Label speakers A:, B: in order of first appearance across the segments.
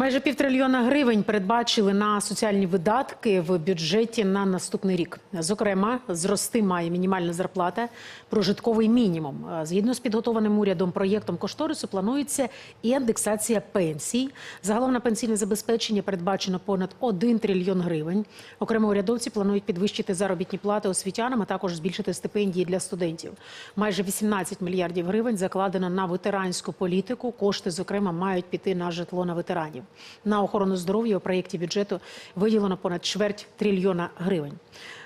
A: Майже півтрильйона гривень передбачили на соціальні видатки в бюджеті на наступний рік. Зокрема, зрости має мінімальна зарплата, прожитковий мінімум. Е, Згідно з підготованим урядом проєктом кошторису, планується і індексація пенсій. Загалом на пенсійне забезпечення передбачено понад 1 трильйон гривень. Окремо урядовці планують підвищити заробітні плати освітянам, а також збільшити стипендії для студентів. Майже 18 мільярдів гривень закладено на ветеранську політику. Кошти, зокрема, мають піти на житло на ветеранів. На охорону здоров'я у проєкті бюджету виділено понад чверть трильйона гривень.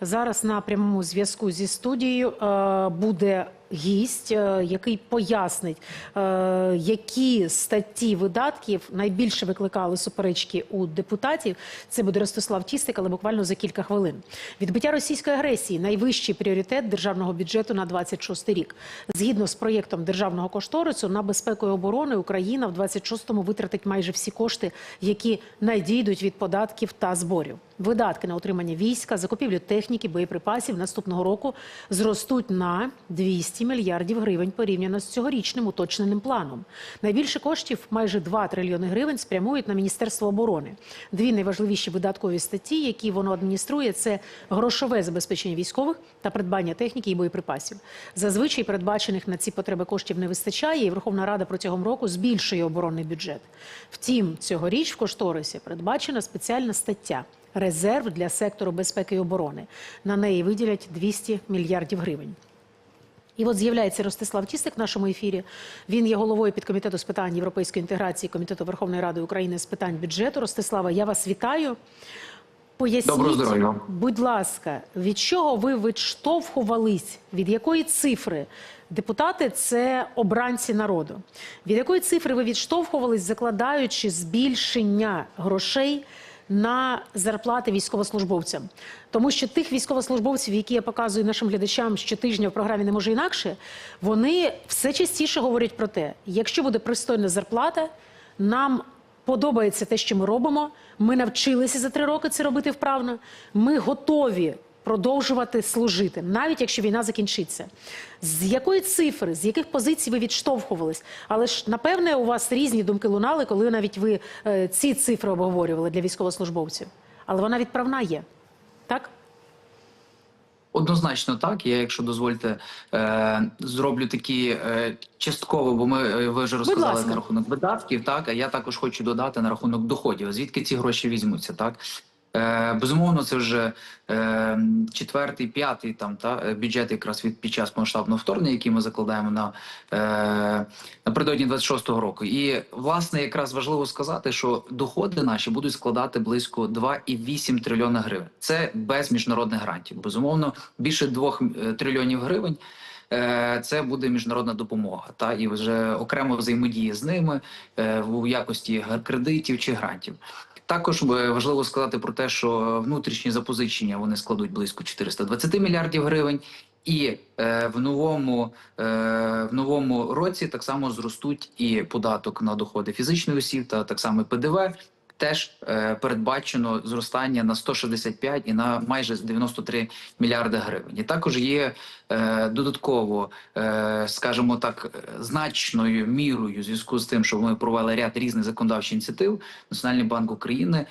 A: Зараз на прямому зв'язку зі студією е, буде гість, е, який пояснить, е, які статті видатків найбільше викликали суперечки у депутатів. Це буде Ростислав Тістик, але буквально за кілька хвилин. Відбиття російської агресії найвищий пріоритет державного бюджету на 26 рік. Згідно з проєктом державного кошторису на безпеку і оборони Україна в 26-му витратить майже всі кошти, які надійдуть від податків та зборів. Видатки на утримання війська, закупівлю техніки, боєприпасів наступного року зростуть на 200 мільярдів гривень порівняно з цьогорічним уточненим планом. Найбільше коштів, майже 2 трильйони гривень, спрямують на Міністерство оборони. Дві найважливіші видаткові статті, які воно адмініструє, це грошове забезпечення військових та придбання техніки і боєприпасів. Зазвичай передбачених на ці потреби коштів не вистачає, і Верховна Рада протягом року збільшує оборонний бюджет. Втім, цьогоріч в кошторисі передбачена спеціальна стаття. Резерв для сектору безпеки і оборони. На неї виділять 200 мільярдів гривень. І от з'являється Ростислав Тістик в нашому ефірі. Він є головою підкомітету з питань європейської інтеграції Комітету Верховної Ради України з питань бюджету. Ростислава, я вас вітаю. Поясніть, будь ласка, від чого ви відштовхувались? Від якої цифри? Депутати це обранці народу. Від якої цифри ви відштовхувались, закладаючи збільшення грошей на зарплати військовослужбовцям? Тому що тих військовослужбовців, які я показую нашим глядачам щотижня в програмі не може інакше, вони все частіше говорять про те, якщо буде пристойна зарплата, нам подобається те, що ми робимо. Ми навчилися за три роки це робити вправно. Ми готові продовжувати служити, навіть якщо війна закінчиться. З якої цифри, з яких позицій ви відштовхувались? Але ж напевне у вас різні думки лунали, коли навіть ви е, ці цифри обговорювали для військовослужбовців. Але вона відправна є, так?
B: Однозначно так. Я, якщо дозвольте, е, зроблю такі е, частково, бо ми е, ви вже розказали на рахунок видатків. Так, а я також хочу додати на рахунок доходів. Звідки ці гроші візьмуться? Так безумовно, це вже е, четвертий, п'ятий там та е, бюджет, якраз від під час масштабного вторгнення, який ми закладаємо на е, напередодні 26-го року. І власне якраз важливо сказати, що доходи наші будуть складати близько 2,8 трильйона гривень. Це без міжнародних грантів. Безумовно, більше 2 трильйонів гривень. е, Це буде міжнародна допомога, та і вже окремо взаємодії з ними е, в якості кредитів чи грантів. Також е, важливо сказати про те, що внутрішні запозичення вони складуть близько 420 мільярдів гривень, і е, в новому е, в новому році так само зростуть і податок на доходи фізичних осіб, та так само ПДВ. Теж е, передбачено зростання на 165 і на майже 93 мільярди гривень. І також є е, додатково, е, скажімо так, значною мірою в зв'язку з тим, що ми провели ряд різних законодавчих ініціатив. Національний банк України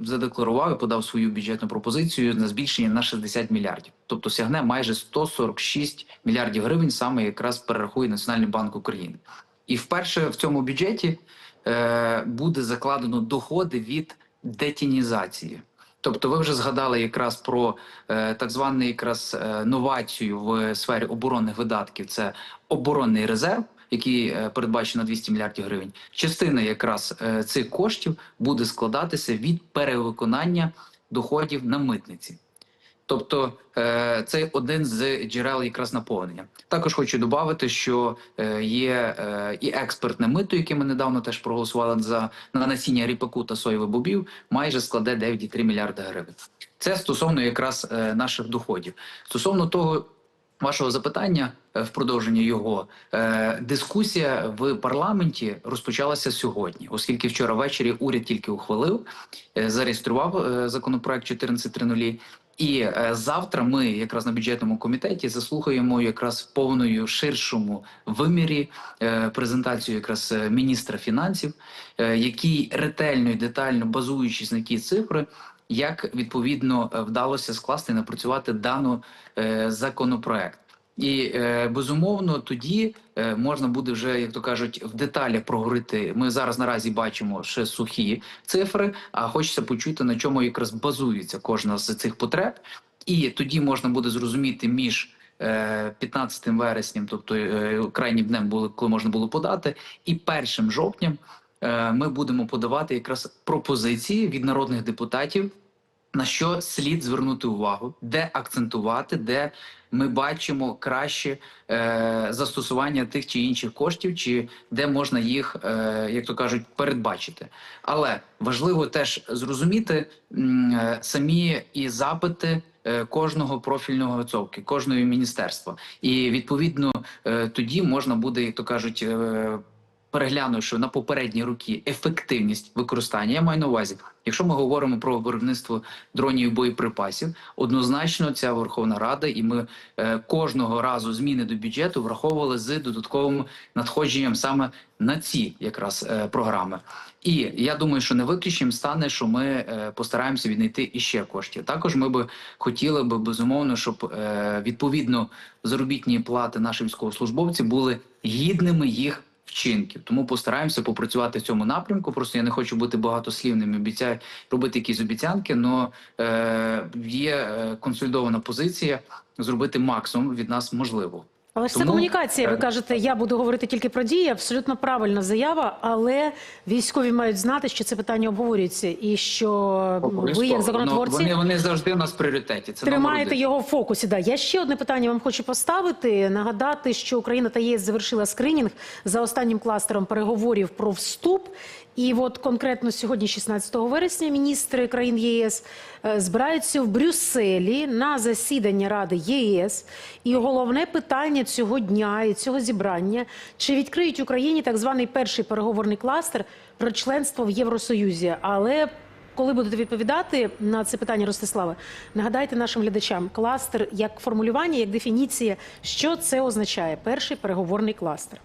B: задекларував і подав свою бюджетну пропозицію на збільшення на 60 мільярдів, тобто сягне майже 146 мільярдів гривень. Саме якраз перерахує Національний банк України. І вперше в цьому бюджеті буде закладено доходи від детінізації. Тобто, ви вже згадали якраз про е, так звану якраз е, новацію в сфері оборонних видатків. Це оборонний резерв, який е, передбачено на 200 мільярдів гривень. Частина якраз е, цих коштів буде складатися від перевиконання доходів на митниці. Тобто е, це один з джерел якраз наповнення. Також хочу додати, що е, є е, і експертне мито, яке ми недавно теж проголосували за на насіння ріпаку та соєвих бобів, майже складе 9,3 мільярди гривень. Це стосовно якраз наших доходів. Стосовно того. Вашого запитання в продовження його дискусія в парламенті розпочалася сьогодні, оскільки вчора ввечері уряд тільки ухвалив, зареєстрував законопроект 14.00, І е, завтра ми якраз на бюджетному комітеті заслухаємо якраз в повною ширшому вимірі е, презентацію якраз е, міністра фінансів, який ретельно і детально базуючись на ті цифри, як відповідно вдалося скласти і напрацювати дану законопроект. І е, безумовно тоді е, можна буде вже, як то кажуть, в деталях проговорити. Ми зараз наразі бачимо ще сухі цифри, а хочеться почути на чому якраз базується кожна з цих потреб, і тоді можна буде зрозуміти між. е, 15 вереснем, тобто е, крайнім днем було, коли можна було подати, і 1 жовтням е, ми будемо подавати якраз пропозиції від народних депутатів, на що слід звернути увагу, де акцентувати, де ми бачимо краще е, застосування тих чи інших коштів, чи де можна їх, е, як то кажуть, передбачити. Але важливо теж зрозуміти е, самі і запити. е, Кожного профільного цовки, кожного міністерства, і відповідно е, тоді можна буде, як то кажуть, е, переглянувши на попередні роки ефективність використання. Я маю на увазі, якщо ми говоримо про виробництво дронів і боєприпасів, однозначно ця Верховна Рада, і ми е, кожного разу зміни до бюджету враховували з додатковим надходженням саме на ці якраз е, програми. І я думаю, що не виключенням стане, що ми е, постараємося віднайти іще коштів. Також ми би хотіли би безумовно, щоб е, відповідно заробітні плати наших військовослужбовців були гідними їх вчинків. Тому постараємося попрацювати в цьому напрямку. Просто я не хочу бути багатослівним. Обіцяю робити якісь обіцянки, але е, є е, консолідована позиція зробити максимум від нас можливо.
A: Але ж це комунікація. Ви кажете, я буду говорити тільки про дії. Абсолютно правильна заява, але військові мають знати, що це питання обговорюється, і що ви, як законотворці,
B: Ну, вони, вони завжди у нас в пріоритеті. Це
A: Тримаєте його в фокусі. Да. Я ще одне питання вам хочу поставити. Нагадати, що Україна та ЄС завершила скринінг за останнім кластером переговорів про вступ. І от конкретно сьогодні, 16 вересня, міністри країн ЄС е, збираються в Брюсселі на засідання Ради ЄС. І головне питання цього дня і цього зібрання: чи відкриють Україні так званий перший переговорний кластер про членство в Євросоюзі? Але коли будете відповідати на це питання, Ростиславе, нагадайте нашим глядачам кластер як формулювання, як дефініція, що це означає перший переговорний кластер.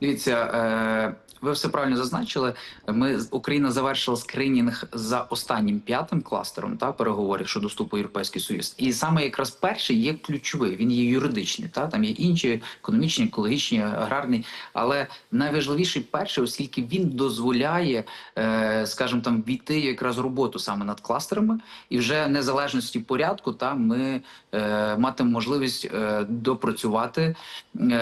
B: Дивіться, е, ви все правильно зазначили. Ми Україна завершила скринінг за останнім п'ятим кластером та переговорів щодо вступу в Європейський Союз. І саме якраз перший є ключовий. Він є юридичний. Та там є інші економічні, екологічні, аграрні. Але найважливіший перший, оскільки він дозволяє, е, скажімо, там війти якраз роботу саме над кластерами, і вже незалежності порядку, та ми е, матимемо можливість е, допрацювати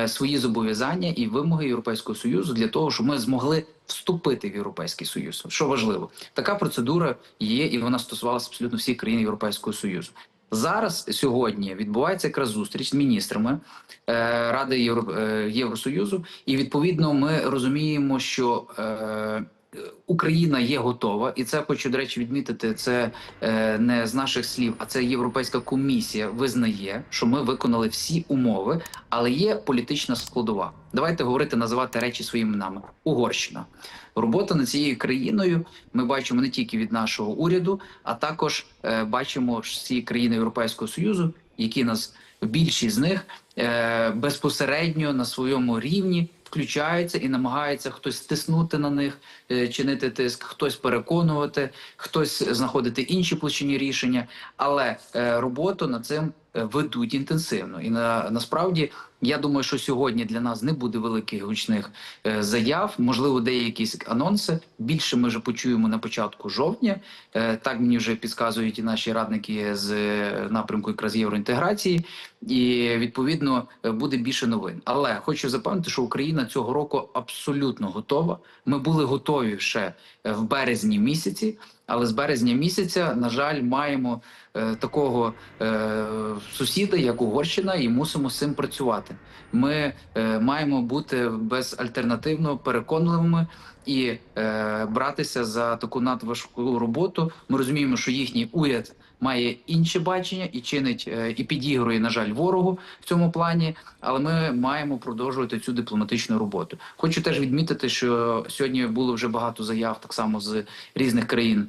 B: свої зобов'язання і вимоги Європейського союзу для того, щоб ми змогли вступити в Європейський Союз. Що важливо, така процедура є, і вона стосувалася абсолютно всіх країн Європейського Союзу. Зараз сьогодні відбувається якраз зустріч з міністрами е, Ради Євро, е, Євросоюзу, і відповідно ми розуміємо, що е, Україна є готова, і це хочу до речі відмітити. Це е, не з наших слів, а це Європейська комісія визнає, що ми виконали всі умови, але є політична складова. Давайте говорити, називати речі своїми іменами. Угорщина. Робота над цією країною ми бачимо не тільки від нашого уряду, а також е, бачимо всі країни Європейського союзу, які нас більшість з них е, безпосередньо на своєму рівні включаються і намагається хтось стиснути на них, е, чинити тиск, хтось переконувати, хтось знаходити інші площині рішення, але е, роботу над цим е, ведуть інтенсивно. І на насправді я думаю, що сьогодні для нас не буде великих гучних е, заяв. Можливо, деякі анонси. Більше ми вже почуємо на початку жовтня. Е, так мені вже підказують і наші радники з е, напрямку якраз євроінтеграції, і відповідно е, буде більше новин. Але хочу запевнити, що Україна цього року абсолютно готова. Ми були готові ще в березні місяці. Але з березня місяця, на жаль, маємо е, такого е, сусіда, як Угорщина, і мусимо з цим працювати. Ми е, маємо бути безальтернативно переконливими і е, братися за таку надважку роботу. Ми розуміємо, що їхній уряд має інше бачення і чинить е, і підігрує, на жаль, ворогу в цьому плані. Але ми маємо продовжувати цю дипломатичну роботу. Хочу теж відмітити, що сьогодні було вже багато заяв так само з різних країн.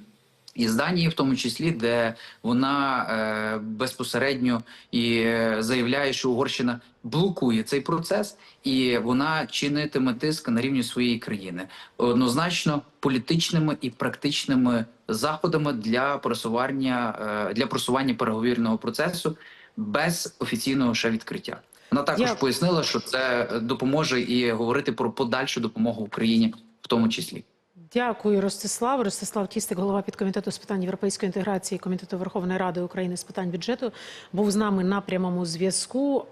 B: Із Данії, в тому числі, де вона е, безпосередньо і е, заявляє, що Угорщина блокує цей процес, і вона чинитиме тиск на рівні своєї країни однозначно політичними і практичними заходами для просування е, для просування переговірного процесу без офіційного ще відкриття. Вона також
A: Дякую.
B: пояснила, що це допоможе і говорити про подальшу допомогу Україні, в тому числі.
A: Дякую, Ростислав. Ростислав Тістик, голова підкомітету з питань європейської інтеграції Комітету Верховної Ради України з питань бюджету, був з нами на прямому зв'язку.